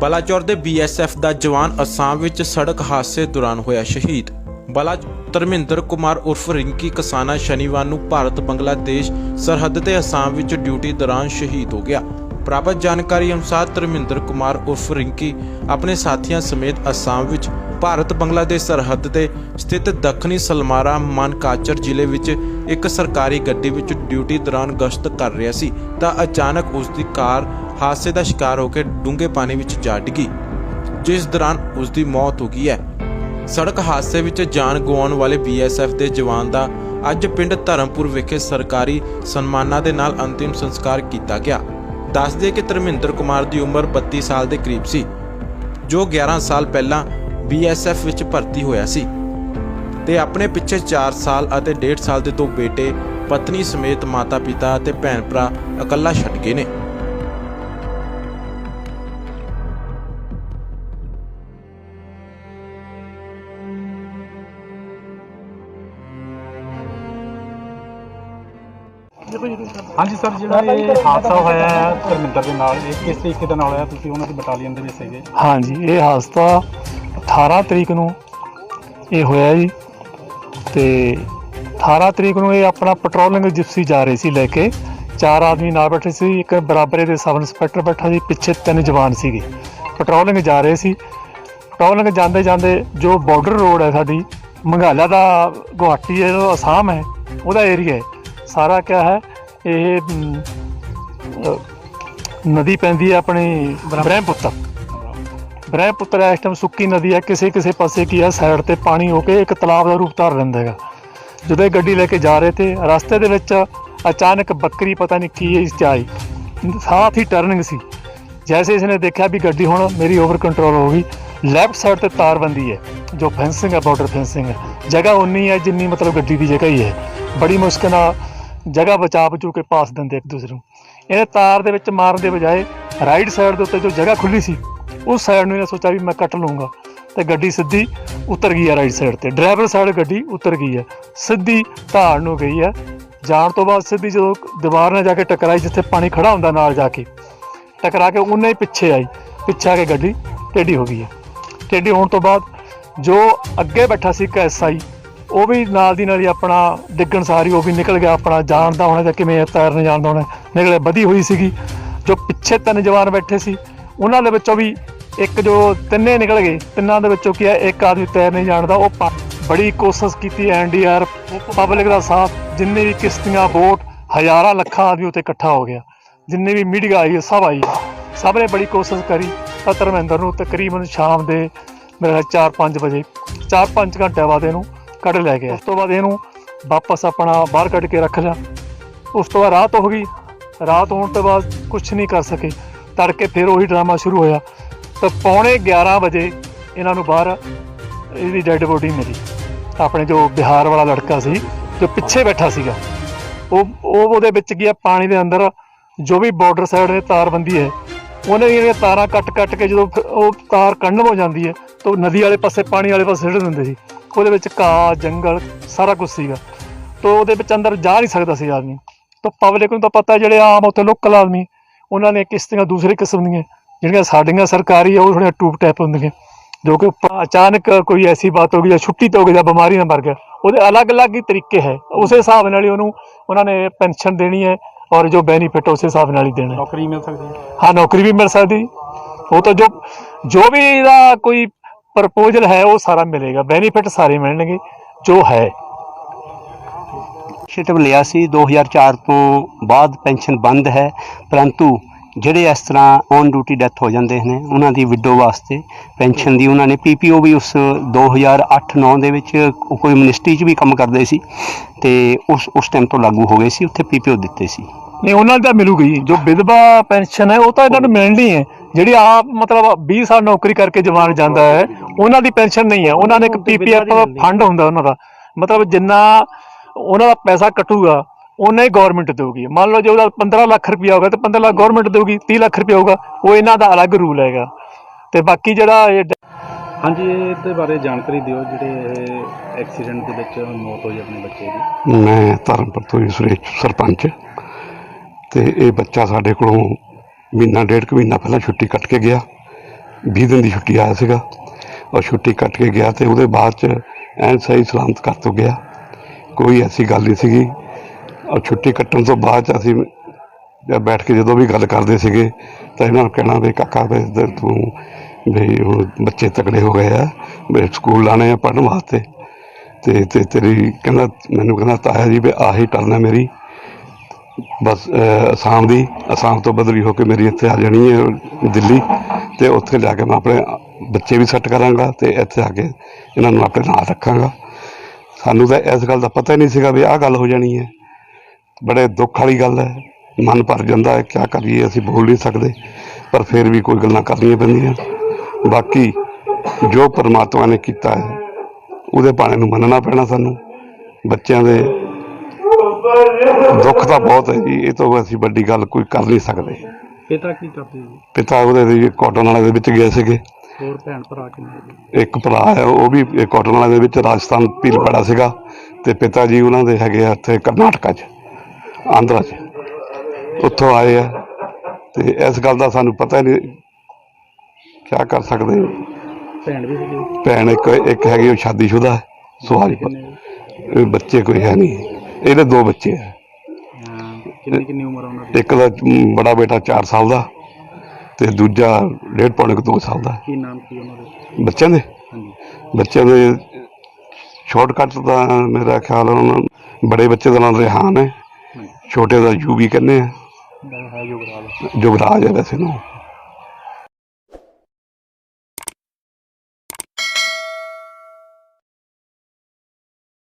ਬਲਾਚੌਰ ਦੇ ਬੀਐਸਐਫ ਦਾ ਜਵਾਨ ਅਸਾਮ ਵਿੱਚ ਸੜਕ ਹਾਦਸੇ ਦੌਰਾਨ ਹੋਇਆ ਸ਼ਹੀਦ। ਬਲਾ ਧਰਮਿੰਦਰ ਕੁਮਾਰ ਉਰਫ ਰਿੰਕੀ ਕਸਾਨਾ ਸ਼ਨੀਵਾਰ ਨੂੰ ਭਾਰਤ ਬੰਗਲਾਦੇਸ਼ ਸਰਹੱਦ ਤੇ ਅਸਾਮ ਵਿੱਚ ਡਿਊਟੀ ਦੌਰਾਨ ਸ਼ਹੀਦ ਹੋ ਗਿਆ। ਪ੍ਰਾਪਤ ਜਾਣਕਾਰੀ ਅਨੁਸਾਰ ਧਰਮਿੰਦਰ ਕੁਮਾਰ ਉਰਫ ਰਿੰਕੀ ਆਪਣੇ ਸਾਥੀਆਂ ਸਮੇਤ ਅਸਾਮ ਵਿੱਚ ਭਾਰਤ ਬੰਗਲਾਦੇਸ਼ ਸਰਹੱਦ ਤੇ ਸਥਿਤ ਦੱਖਣੀ ਸਲਮਾਰਾ ਮਾਨਕਾਚਰ ਜ਼ਿਲ੍ਹੇ ਵਿੱਚ ਇੱਕ ਸਰਕਾਰੀ ਗੱਡੀ ਵਿੱਚ ਡਿਊਟੀ ਦੌਰਾਨ ਗਸ਼ਤ ਕਰ ਰਿਹਾ ਸੀ ਤਾਂ ਅਚਾਨਕ ਉਸ ਦੀ ਕਾਰ ਹਾਦਸੇ ਦਾ ਸ਼ਿਕਾਰ ਹੋ ਕੇ ਡੂੰਘੇ ਪਾਣੀ ਵਿੱਚ ਜਾ ਡਿੱਗੀ। ਜਿਸ ਦੌਰਾਨ ਉਸ ਦੀ ਮੌਤ ਹੋ ਗਈ ਹੈ। ਸੜਕ ਹਾਦਸੇ ਵਿੱਚ ਜਾਨ ਗਵਾਉਣ ਵਾਲੇ ਬੀਐਸਐਫ ਦੇ ਜਵਾਨ ਦਾ ਅੱਜ ਪਿੰਡ ਧਰਮਪੁਰ ਵਿਖੇ ਸਰਕਾਰੀ ਸਨਮਾਨਾਂ ਦੇ ਨਾਲ ਅੰਤਿਮ ਸੰਸਕਾਰ ਕੀਤਾ ਗਿਆ। ਦੱਸਦੇ ਕਿ ਧਰਮਿੰਦਰ ਕੁਮਾਰ ਦੀ ਉਮਰ 32 ਸਾਲ ਦੇ ਕਰੀਬ ਸੀ, ਜੋ 11 ਸਾਲ ਪਹਿਲਾਂ ਬੀਐਸਐਫ ਵਿੱਚ ਭਰਤੀ ਹੋਇਆ ਸੀ ਤੇ ਆਪਣੇ ਪਿੱਛੇ 4 ਸਾਲ ਅਤੇ 1.5 ਸਾਲ ਦੇ ਦੋ ਬੇਟੇ, ਪਤਨੀ ਸਮੇਤ ਮਾਤਾ-ਪਿਤਾ ਅਤੇ ਭੈਣ ਭਰਾ ਇਕੱਲਾ ਛੱਡ ਗਏ ਨੇ। ਹਾਂਜੀ ਸਰ ਜਿਹੜਾ ਇਹ ਹਾਦਸਾ ਹੋਇਆ ਹੈ ਧਰਮਿੰਦਰ ਦੇ ਨਾਲ ਇਹ ਕਿਸ ਤਰੀਕੇ ਦੇ ਨਾਲ ਹੋਇਆ? ਤੁਸੀਂ ਉਹਨਾਂ ਦੀ ਬਟਾਲੀਅਨ ਦੇ ਵਿੱਚ ਸੀਗੇ? ਹਾਂਜੀ ਇਹ ਹਾਦਸਾ 18 ਤਰੀਕ ਨੂੰ ਇਹ ਹੋਇਆ ਜੀ। ਤੇ 18 ਤਰੀਕ ਨੂੰ ਇਹ ਆਪਣਾ ਪੈਟਰੋਲਿੰਗ ਜਿਪਸੀ ਜਾ ਰਹੇ ਸੀ ਲੈ ਕੇ। ਚਾਰ ਆਦਮੀ ਨਾਲ ਬੈਠੇ ਸੀ ਇੱਕ ਬਰਾਬਰੇ ਦੇ ਸਬ ਇੰਸਪੈਕਟਰ ਬੈਠਾ ਸੀ ਪਿੱਛੇ ਤਿੰਨ ਜਵਾਨ ਸੀਗੇ। ਪੈਟਰੋਲਿੰਗ ਜਾ ਰਹੇ ਸੀ। ਪੈਟਰੋਲਿੰਗ ਜਾਂਦੇ ਜਾਂਦੇ ਜੋ ਬਾਰਡਰ ਰੋਡ ਹੈ ਸਾਡੀ ਮੰਗਾਲਾ ਦਾ ਗੁਹਾਟੀ ਹੈ ਉਹ ਅਸਾਮ ਹੈ ਉਹਦਾ ਏਰੀਆ ਹੈ। ਸਾਰਾ ਕਿਆ ਹੈ ਇਹ ਅਮ, ਨਦੀ ਪੈਂਦੀ ਹੈ ਆਪਣੀ ਬ੍ਰਹਮਪੁੱਤਰ। ਬ੍ਰਹਮਪੁੱਤਰ ਇਸ ਟਾਈਮ ਸੁੱਕੀ ਨਦੀ ਹੈ ਕਿਸੇ ਕਿਸੇ ਪਾਸੇ ਕੀ ਹੈ ਸਾਈਡ ਤੇ ਪਾਣੀ ਹੋ ਕੇ ਇੱਕ ਤਲਾਬ ਦਾ ਰੂਪ ਧਾਰ ਲੈਂਦਾ ਹੈਗਾ। ਜਦੋਂ ਇਹ ਗੱਡੀ ਲੈ ਕੇ ਜਾ ਰਹੇ ਤੇ ਰਸਤੇ ਦੇ ਵਿੱਚ ਅਚਾਨਕ ਬੱਕਰੀ ਪਤਾ ਨਹੀਂ ਕੀ ਇਸ ਚ ਆਈ। ਸਾਥ ਹੀ ਟਰਨਿੰਗ ਸੀ। ਜੈਸੇ ਇਸਨੇ ਦੇਖਿਆ ਵੀ ਗੱਡੀ ਹੁਣ ਮੇਰੀ ਓਵਰ ਕੰਟਰੋਲ ਹੋ ਗਈ। ਲੈਫਟ ਸਾਈਡ ਤੇ ਤਾਰਬੰਦੀ ਹੈ ਜੋ ਫੈਂਸਿੰਗ ਹੈ ਬਾਰਡਰ ਫੈਂਸਿੰਗ ਹੈ। ਜਗ੍ਹਾ ਉਨੀ ਹੈ ਜਿੰਨੀ ਮਤਲਬ ਗੱਡੀ ਦੀ ਜਗ੍ਹਾ ਹੀ ਹੈ। ਬੜੀ ਮੁਸ਼ਕਿਲ ਨਾਲ ਜਗ੍ਹਾ ਬਚਾ ਬਚੂ ਕੇ ਪਾਸ ਦਿੰਦੇ ਇੱਕ ਦੂਸਰੇ ਨੂੰ। ਇਹਨੇ ਤਾਰ ਦੇ ਵਿੱਚ ਮਾਰਨ ਦੇ ਬਜਾਏ ਰਾਈਟ ਸਾਈਡ ਦੇ ਉੱਤੇ ਜੋ ਜਗ੍ਹਾ ਖੁੱਲੀ ਸੀ, ਉਸ ਸਾਈਡ ਨੂੰ ਇਹਨੇ ਸੋਚਿਆ ਵੀ ਮੈਂ ਕੱਟ ਲੂੰਗਾ ਤੇ ਗੱਡੀ ਸਿੱਧੀ ਉਤਰ ਗਈ ਹੈ ਰਾਈਟ ਸਾਈਡ ਤੇ। ਡਰਾਈਵਰ ਸਾਈਡ ਗੱਡੀ ਉਤਰ ਗਈ ਹੈ। ਸਿੱਧੀ ਧਾਰ ਨੂੰ ਗਈ ਹੈ। ਜਾਣ ਤੋਂ ਬਾਅਦ ਸਿੱਧੀ ਜਦੋਂ ਦੀਵਾਰ ਨਾਲ ਜਾ ਕੇ ਟਕਰਾਈ, ਜਿੱਥੇ ਪਾਣੀ ਖੜਾ ਹੁੰਦਾ ਨਾਲ ਜਾ ਕੇ, ਟਕਰਾ ਕੇ ਉਹਨੇ ਹੀ ਪਿੱਛੇ ਆਈ, ਪਿੱਛੇ ਆ ਕੇ ਗੱਡੀ ਟੇਢੀ ਹੋ ਗਈ ਹੈ। ਟੇਢੀ ਹੋਣ ਤੋਂ ਬਾਅਦ ਜੋ ਅੱਗੇ ਬੈਠਾ ਸੀ ਇੱਕ ਐਸਆਈ ਉਹ ਵੀ ਨਾਲ ਦੀ ਨਾਲ ਹੀ ਆਪਣਾ ਡਿੱਗਣ ਸਾਰੀ ਉਹ ਵੀ ਨਿਕਲ ਗਿਆ, ਆਪਣਾ ਜਾਣਦਾ ਹੋਣਾ ਜਾਂ ਕਿਵੇਂ ਤੈਰਨ ਜਾਣਦਾ ਹੋਣਾ। ਨਿਕਲੇ ਵਧੀ ਹੋਈ ਸੀਗੀ, ਜੋ ਪਿੱਛੇ ਤਿੰਨ ਜਵਾਨ ਬੈਠੇ ਸੀ, ਉਹਨਾਂ ਦੇ ਵਿੱਚੋਂ ਵੀ ਇੱਕ ਜੋ ਤਿੰਨੇ ਨਿਕਲ ਗਏ, ਤਿੰਨਾਂ ਦੇ ਵਿੱਚੋਂ ਕੀ ਹੈ, ਇੱਕ ਆਦਮੀ ਤੈਰ ਨਹੀਂ ਜਾਣਦਾ, ਉਹ ਬੜੀ ਕੋਸ਼ਿਸ਼ ਕੀਤੀ ਐਨਡੀਆਰ, ਪਬਲਿਕ ਦਾ ਸਾਥ, ਜਿੰਨੇ ਵੀ ਕਿਸ਼ਤੀਆਂ, ਬੋਟ, ਹਜ਼ਾਰਾਂ ਲੱਖਾਂ ਆਦਮੀ ਉੱਤੇ ਇਕੱਠਾ ਹੋ ਗਿਆ। ਜਿੰਨੇ ਵੀ ਮੀਡੀਆ ਆਈ ਸਭ ਆਈ। ਸਭ ਨੇ ਬੜੀ ਕੋਸ਼ਿਸ਼ ਕਰੀ। ਤਾਂ ਧਰਮਿੰਦਰ ਨੂੰ ਤਕਰੀਬਨ ਸ਼ਾਮ ਦੇ ਮੇਰੇ 4-5 ਵਜੇ 4-5 ਘੰਟੇ ਬਾਅਦ ਇਹਨੂੰ ਕੱਢ ਲੈ ਗਿਆ। ਉਸ ਤੋਂ ਬਾਅਦ ਇਹਨੂੰ ਵਾਪਸ ਆਪਣਾ ਬਾਹਰ ਕੱਢ ਕੇ ਰੱਖ ਲਿਆ। ਉਸ ਤੋਂ ਬਾਅਦ ਰਾਤ ਹੋ ਗਈ। ਰਾਤ ਹੋਣ ਤੋਂ ਬਾਅਦ ਕੁਝ ਨਹੀਂ ਕਰ ਸਕੇ। ਤੜਕੇ ਫਿਰ ਉਹੀ ਡਰਾਮਾ ਸ਼ੁਰੂ ਹੋਇਆ। ਤਾਂ ਪੌਣੇ 11 ਵਜੇ ਇਹਨਾਂ ਨੂੰ ਬਾਹਰ ਇਹਦੀ ਡੈੱਡ ਬੋਡੀ ਮਿਲੀ। ਆਪਣੇ ਜੋ ਬਿਹਾਰ ਵਾਲਾ ਲੜਕਾ ਸੀ, ਜੋ ਪਿੱਛੇ ਬੈਠਾ ਸੀਗਾ। ਉਹ ਉਹ ਉਹਦੇ ਵਿੱਚ ਗਿਆ ਪਾਣੀ ਦੇ ਅੰਦਰ ਜੋ ਵੀ ਬਾਰਡਰ ਸਾਈਡ ਦੇ ਤਾਰਬੰਦੀ ਹੈ, ਉਹਨੇ ਜਿਹੜੀਆਂ ਤਾਰਾਂ ਕੱਟ-ਕੱਟ ਕੇ ਜਦੋਂ ਉਹ ਤਾਰ ਕੰਢ ਹੋ ਜਾਂਦੀ ਹੈ, ਤਾਂ ਉਹ ਨਦੀ ਵਾਲੇ ਪਾਸੇ, ਪਾਣੀ ਵਾਲੇ ਪਾਸੇ ਸਿੱਟ ਦਿੰਦੇ ਸੀ। ਉਹਦੇ ਵਿੱਚ ਘਾਹ ਜੰਗਲ ਸਾਰਾ ਕੁਝ ਸੀਗਾ। ਤਾਂ ਉਹਦੇ ਵਿੱਚ ਅੰਦਰ ਜਾ ਨਹੀਂ ਸਕਦਾ ਸੀ ਆਦਮੀ। ਤਾਂ ਪਬਲਿਕ ਨੂੰ ਤਾਂ ਪਤਾ ਜਿਹੜੇ ਆਮ ਉੱਥੇ ਲੋਕਲ ਆਦਮੀ ਉਹਨਾਂ ਨੇ ਕਿਸ਼ਤੀਆਂ ਦੂਸਰੇ ਕਿਸਮ ਦੀਆਂ ਜਿਹੜੀਆਂ ਸਾਡੀਆਂ ਸਰਕਾਰੀ ਆ ਉਹ ਥੋੜ੍ਹੀਆਂ ਟੂਬ ਟੈਪ ਹੁੰਦੀਆਂ। ਜੋ ਕਿ ਅਚਾਨਕ ਕੋਈ ਐਸੀ ਬਾਤ ਹੋ ਗਈ ਜਾਂ ਛੁੱਟੀ ਤੋਂ ਹੋ ਗਈ ਜਾਂ ਬਿਮਾਰੀ ਨਾਲ ਮਰ ਗਿਆ। ਉਹਦੇ ਅਲੱਗ-ਅਲੱਗ ਹੀ ਤਰੀਕੇ ਹੈ। ਉਸੇ ਹਿਸਾਬ ਨਾਲ ਹੀ ਉਹਨੂੰ ਉਹਨਾਂ ਨੇ ਪੈਨਸ਼ਨ ਦੇਣੀ ਹੈ ਔਰ ਜੋ ਬੈਨੀਫਿਟ ਉਸੇ ਹਿਸਾਬ ਨਾਲ ਹੀ ਦੇਣਾ ਹੈ। ਨੌਕਰੀ ਮਿਲ ਸਕਦੀ ਹੈ। ਹਾਂ ਨੌਕਰੀ ਵੀ ਮਿਲ ਸਕਦੀ। ਉਹ ਤਾਂ ਜੋ ਜੋ ਵੀ ਇਹਦਾ ਕੋਈ ਪ੍ਰਪੋਜ਼ਲ ਹੈ ਉਹ ਸਾਰਾ ਮਿਲੇਗਾ। ਬੈਨੀਫਿਟ ਸਾਰੇ ਮਿਲਣਗੇ ਜੋ ਹੈ। ਇਨੀਸ਼ੀਏਟਿਵ ਲਿਆ ਸੀ 2004 ਤੋਂ ਬਾਅਦ ਪੈਨਸ਼ਨ ਬੰਦ ਹੈ ਪਰੰਤੂ ਜਿਹੜੇ ਇਸ ਤਰ੍ਹਾਂ ਔਨ ਡਿਊਟੀ ਡੈਥ ਹੋ ਜਾਂਦੇ ਨੇ ਉਹਨਾਂ ਦੀ ਵਿਡੋ ਵਾਸਤੇ ਪੈਨਸ਼ਨ ਦੀ ਉਹਨਾਂ ਨੇ ਪੀਪੀਓ ਵੀ ਉਸ 2008-9 ਦੇ ਵਿੱਚ ਕੋਈ ਮਿਨਿਸਟਰੀ 'ਚ ਵੀ ਕੰਮ ਕਰਦੇ ਸੀ ਤੇ ਉਸ ਉਸ ਟਾਈਮ ਤੋਂ ਲਾਗੂ ਹੋ ਗਏ ਸੀ ਉੱਥੇ ਪੀਪੀਓ ਦਿੱਤੇ ਸੀ। ਨਹੀਂ ਉਹਨਾਂ ਤਾਂ ਮਿਲੂਗੀ। ਜੋ ਵਿਧਵਾ ਪੈਨਸ਼ਨ ਹੈ ਉਹ ਤਾਂ ਇਹਨਾਂ ਨੂੰ ਮਿਲਣੀ ਹੈ। ਜਿਹੜੀ ਆਪ ਮਤਲਬ 20 ਸਾਲ ਨੌਕਰੀ ਕਰਕੇ ਜਵਾਨ ਜਾਂਦਾ ਹੈ ਉਹਨਾਂ ਦੀ ਪੈਨਸ਼ਨ ਨਹੀਂ ਹੈ। ਉਹਨਾਂ ਨੇ ਇੱਕ ਪੀਪੀਐਫ ਫੰਡ ਹੁੰਦਾ ਉਹਨਾਂ ਦਾ। ਮਤਲਬ ਜਿੰਨਾ ਉਹਨਾਂ ਦਾ ਪੈਸਾ ਕੱਟੂਗਾ ਉਹਨਾਂ ਹੀ ਗਵਰਨਮੈਂਟ ਦੇਊਗੀ। ਮੰਨ ਲਓ ਜੇ ਉਹਦਾ 15 ਲੱਖ ਰੁਪਇਆ ਹੋਗਾ ਤੇ 15 ਲੱਖ ਗਵਰਨਮੈਂਟ ਦੇਊਗੀ 30 ਲੱਖ ਰੁਪਇਆ ਹੋਗਾ ਉਹ ਇਹਨਾਂ ਦਾ ਅਲੱਗ ਰੂਲ ਹੈਗਾ। ਤੇ ਬਾਕੀ ਜਿਹੜਾ ਇਹ ਹਾਂਜੀ ਇਹਦੇ ਬਾਰੇ ਜਾਣਕਾਰੀ ਦਿਓ ਜਿਹੜੇ ਐਕਸੀਡੈਂਟ ਦੇ ਵਿੱਚ ਮੌਤ ਹੋਈ ਆਪਣੇ ਬੱਚੇ ਦੀ। ਮੈਂ ਧਰਮਪੁਰ ਤੋਂ ਸੁਰੇਸ਼ ਸਰਪੰਚ। ਤੇ ਇਹ ਬੱਚਾ ਸਾਡੇ ਕੋਲੋਂ ਮਹੀਨਾ ਡੇਢ ਕੁ ਮਹੀਨਾ ਪਹਿਲਾਂ ਛੁੱਟੀ ਕੱਟ ਕੇ ਗਿਆ। 20 ਦਿਨ ਦੀ ਛੁੱਟੀ ਆਇਆ ਸੀਗਾ। ਔਰ ਛੁੱਟੀ ਕੱਟ ਕੇ ਗਿਆ ਤੇ ਉਹਦੇ ਬਾਅਦ ਚ ਐਨ ਸਹੀ ਸਲਾਮਤ ਕਰ ਤੋਂ ਗਿਆ। ਕੋਈ ਐਸੀ ਗੱਲ ਨਹੀਂ ਸੀਗੀ। ਔਰ ਛੁੱਟੀ ਕੱਟਣ ਤੋਂ ਬਾਅਦ 'ਚ ਅਸੀਂ ਜਾਂ ਬੈਠ ਕੇ ਜਦੋਂ ਵੀ ਗੱਲ ਕਰਦੇ ਸੀਗੇ ਤਾਂ ਇਹਨਾਂ ਨੂੰ ਕਹਿਣਾ ਵੀ ਕਾਕਾ ਵੀ ਇੱਧਰ ਤੂੰ ਵੀ ਹੁਣ ਬੱਚੇ ਤਕੜੇ ਹੋ ਗਏ ਆ, ਵੀ ਸਕੂਲ ਲਾਣੇ ਆ ਪੜ੍ਹਨ ਵਾਸਤੇ। ਤੇ ਤੇ ਤੇਰੀ ਕਹਿੰਦਾ, ਮੈਨੂੰ ਕਹਿੰਦਾ ਤਾਇਆ ਜੀ ਵੀ ਆਹੀ ਟਰਨ ਹੈ ਮੇਰੀ। ਬਸ ਅਸਾਮ ਦੀ, ਅਸਾਮ ਤੋਂ ਬਦਲੀ ਹੋ ਕੇ ਮੇਰੀ ਇੱਥੇ ਆ ਜਾਣੀ ਹੈ, ਦਿੱਲੀ। ਤੇ ਉੱਥੇ ਜਾ ਕੇ ਮੈਂ ਆਪਣੇ ਬੱਚੇ ਵੀ ਸੈੱਟ ਕਰਾਂਗਾ ਤੇ ਇੱਥੇ ਆ ਕੇ ਇਹਨਾਂ ਨੂੰ ਆਪਣੇ ਨਾਲ ਰੱਖਾਂਗਾ। ਸਾਨੂੰ ਤਾਂ ਇਸ ਗੱਲ ਦਾ ਪਤਾ ਹੀ ਨਹੀਂ ਸੀਗਾ ਵੀ ਆਹ ਗੱਲ ਹੋ ਜਾਣੀ ਹੈ। ਬੜੇ ਦੁੱਖ ਵਾਲੀ ਗੱਲ ਹੈ। ਮਨ ਭਰ ਜਾਂਦਾ ਹੈ ਕੀ ਕਰੀਏ, ਅਸੀਂ ਬੋਲ ਨਹੀਂ ਸਕਦੇ। ਪਰ ਫਿਰ ਵੀ ਕੋਈ ਗੱਲਾਂ ਕਰਨੀਆਂ ਪੈਂਦੀਆਂ। ਬਾਕੀ ਜੋ ਪਰਮਾਤਮਾ ਨੇ ਕੀਤਾ ਹੈ, ਉਹਦੇ ਭਾਣੇ ਨੂੰ ਮੰਨਣਾ ਪੈਣਾ ਸਾਨੂੰ। ਬੱਚਿਆਂ ਦੇ ਦੁੱਖ ਤਾਂ ਬਹੁਤ ਹੈ ਜੀ ਇਹ ਤੋਂ ਅਸੀਂ ਵੱਡੀ ਗੱਲ ਕੋਈ ਕਰ ਨਹੀਂ ਸਕਦੇ। ਪਿਤਾ ਕੀ ਕਰਦੇ ਜੀ? ਪਿਤਾ ਉਹਦੇ ਦੀ ਕਾਟਨ ਵਾਲੇ ਦੇ ਵਿੱਚ ਗਏ ਸੀਗੇ। ਹੋਰ ਭੈਣ ਭਰਾ ਕਿੰਨੇ ਜੀ ਇੱਕ ਭਰਾ ਹੈ ਉਹ ਵੀ ਕਾਟਨ ਵਾਲੇ ਦੇ ਵਿੱਚ ਰਾਜਸਥਾਨ ਪੀਲਪੜਾ ਸੀਗਾ ਤੇ ਪਿਤਾ ਜੀ ਉਹਨਾਂ ਦੇ ਹੈਗੇ ਆ ਇੱਥੇ ਕਰਨਾਟਕਾ 'ਚ ਆਂਧਰਾ 'ਚ। ਉੱਥੋਂ ਆਏ ਆ ਤੇ ਇਸ ਗੱਲ ਦਾ ਸਾਨੂੰ ਪਤਾ ਨਹੀਂ ਕੀ ਕਰ ਸਕਦੇ। ਭੈਣ ਵੀ ਸੀਗੀ। ਭੈਣ ਇੱਕ ਇੱਕ ਹੈਗੀ ਉਹ ਸ਼ਾਦੀशुदा ਹੈ ਕਿੰਨੇ ਬੱਚੇ ਕੋਈ ਹੈ ਨਹੀਂ। ਇਹਦੇ ਦੋ ਬੱਚੇ ਆ। ਅਹ ਕਿੰਨੀ ਕਿੰਨੀ ਉਮਰ ਆ ਉਹਨਾਂ ਦੀ? ਇੱਕ ਦਾ ਬੜਾ ਬੇਟਾ 4 ਸਾਲ ਦਾ ਤੇ ਦੂਜਾ ਡੇਢ ਪੌਣੇ ਕੁ 2 ਸਾਲ ਦਾ। ਕੀ ਨਾਮ ਕੀ ਉਹਨਾਂ ਦੇ? ਬੱਚਿਆਂ ਦੇ? ਹਾਂਜੀ। ਬੱਚਿਆਂ ਦੇ ਸ਼ਾਰਟਕਟ ਦਾ ਮੇਰਾ ਖਿਆਲ ਉਹਨਾਂ ਬੜੇ ਬੱਚੇ ਦਾ ਨਾਮ ਰਿਹਾਨ ਹੈ। ਛੋਟੇ ਦਾ ਯੂਵੀ ਕਹਿੰਦੇ ਆ। ਦਾ ਹੈ ਯੁਗਰਾਜ ਜੁਗਰਾਜ ਹੈ ਵੈਸੇ ਨੂੰ